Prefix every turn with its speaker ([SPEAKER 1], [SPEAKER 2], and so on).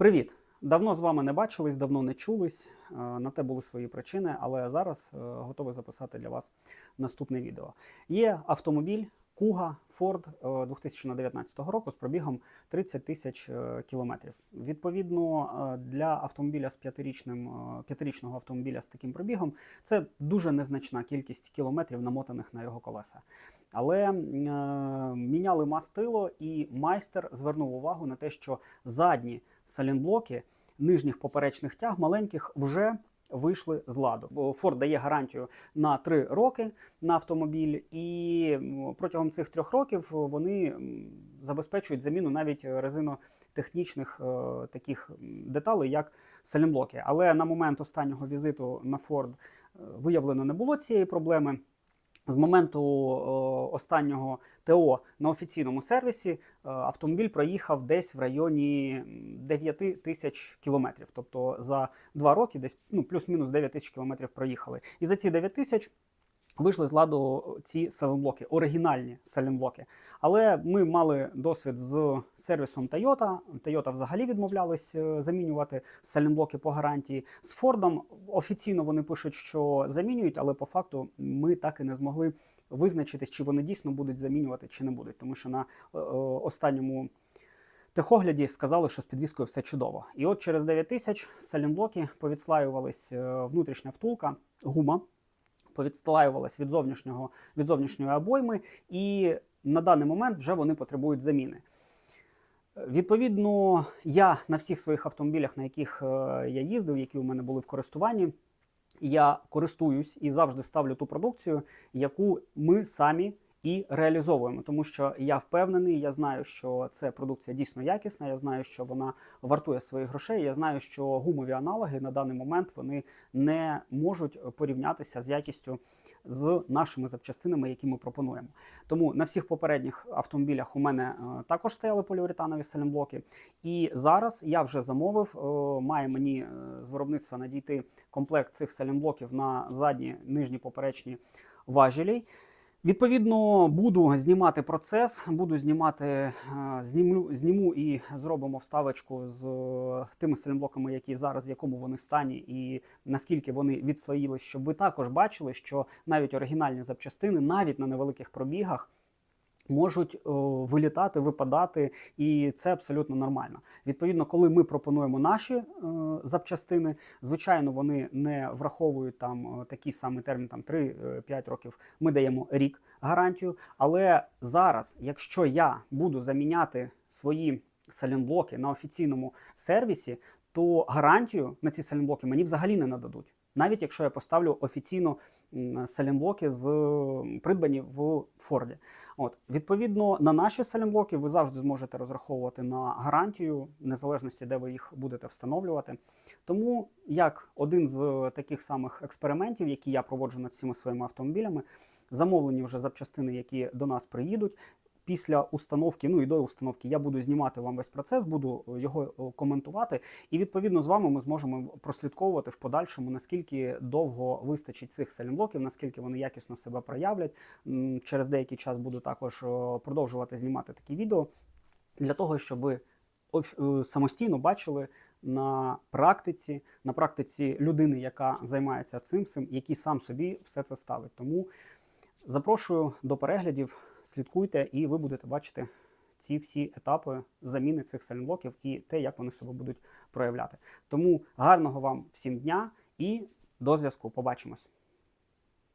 [SPEAKER 1] Привіт! Давно з вами не бачились, давно не чулись. е, На те були свої причини, але зараз е, готовий записати для вас наступне відео. Є автомобіль Kuga Ford е, 2019 року з пробігом 30 тисяч е, кілометрів. Відповідно, е, для автомобіля з е, п'ятирічного автомобіля з таким пробігом це дуже незначна кількість кілометрів, намотаних на його колеса. Але е, міняли мастило, і майстер звернув увагу на те, що задні салінблоки нижніх поперечних тяг маленьких вже вийшли з ладу. Ford дає гарантію на 3 роки на автомобіль, і протягом цих трьох років вони забезпечують заміну навіть резинотехнічних е, таких деталей, як салінблоки. Але на момент останнього візиту на Ford е, виявлено не було цієї проблеми. З моменту останнього ТО на офіційному сервісі е, автомобіль проїхав десь в районі м, 9 тисяч кілометрів. Тобто за два роки десь ну, плюс-мінус 9 тисяч кілометрів проїхали. І за ці 9 тисяч вийшли з ладу ці селенблоки, оригінальні селенблоки. Але ми мали досвід з сервісом Toyota. Toyota взагалі відмовлялись е, замінювати селенблоки по гарантії. З Фордом офіційно вони пишуть, що замінюють, але по факту ми так і не змогли визначитись, чи вони дійсно будуть замінювати, чи не будуть, тому що на е, е, останньому. Техогляді сказали, що з підвіскою все чудово. І от через 9 тисяч салінблоки повідслаювались внутрішня втулка, гума, повідслаювалась від зовнішнього від зовнішньої обойми, і на даний момент вже вони потребують заміни. Відповідно, я на всіх своїх автомобілях, на яких е, я їздив, які у мене були в користуванні, я користуюсь і завжди ставлю ту продукцію, яку ми самі і реалізовуємо. Тому що я впевнений, я знаю, що це продукція дійсно якісна. Я знаю, що вона вартує своїх грошей. Я знаю, що гумові аналоги на даний момент вони не можуть порівнятися з якістю з нашими запчастинами, які ми пропонуємо. Тому на всіх попередніх автомобілях у мене е, також стояли поліуретанові салімблоки. І зараз я вже замовив, е, має мені е, з виробництва надійти комплект цих салімблоків на задні нижні поперечні важелі. Відповідно, буду знімати процес, буду знімати, знімлю, зніму, і зробимо вставочку з е, тими салімблоками, які зараз в якому вони стані, і наскільки вони відслоїлись, щоб ви також бачили, що навіть оригінальні запчастини, навіть на невеликих пробігах. Можуть о, вилітати, випадати, і це абсолютно нормально. Відповідно, коли ми пропонуємо наші е, запчастини, звичайно, вони не враховують там е, такий самий термін, там 3-5 років. Ми даємо рік гарантію. Але зараз, якщо я буду заміняти свої салінблоки на офіційному сервісі, то гарантію на ці салінблоки мені взагалі не нададуть. Навіть якщо я поставлю офіційно м, салінблоки з придбані в Форді. От відповідно на наші салінблоки ви завжди зможете розраховувати на гарантію, незалежності, де ви їх будете встановлювати. Тому як один з таких самих експериментів, які я проводжу над цими своїми автомобілями, замовлені вже запчастини, які до нас приїдуть. Після установки, ну і до установки, я буду знімати вам весь процес, буду його е, коментувати, і відповідно з вами ми зможемо прослідковувати в подальшому, наскільки довго вистачить цих салінблоків, наскільки вони якісно себе проявлять. Через деякий час буду також е, продовжувати знімати такі відео для того, щоб е, самостійно бачили на практиці, на практиці людини, яка займається цим, цим, який сам собі все це ставить. Тому запрошую до переглядів, слідкуйте, і ви будете бачити ці всі етапи заміни цих салінблоків і те, як вони себе будуть проявляти. Тому гарного вам всім дня і до зв'язку. Побачимось.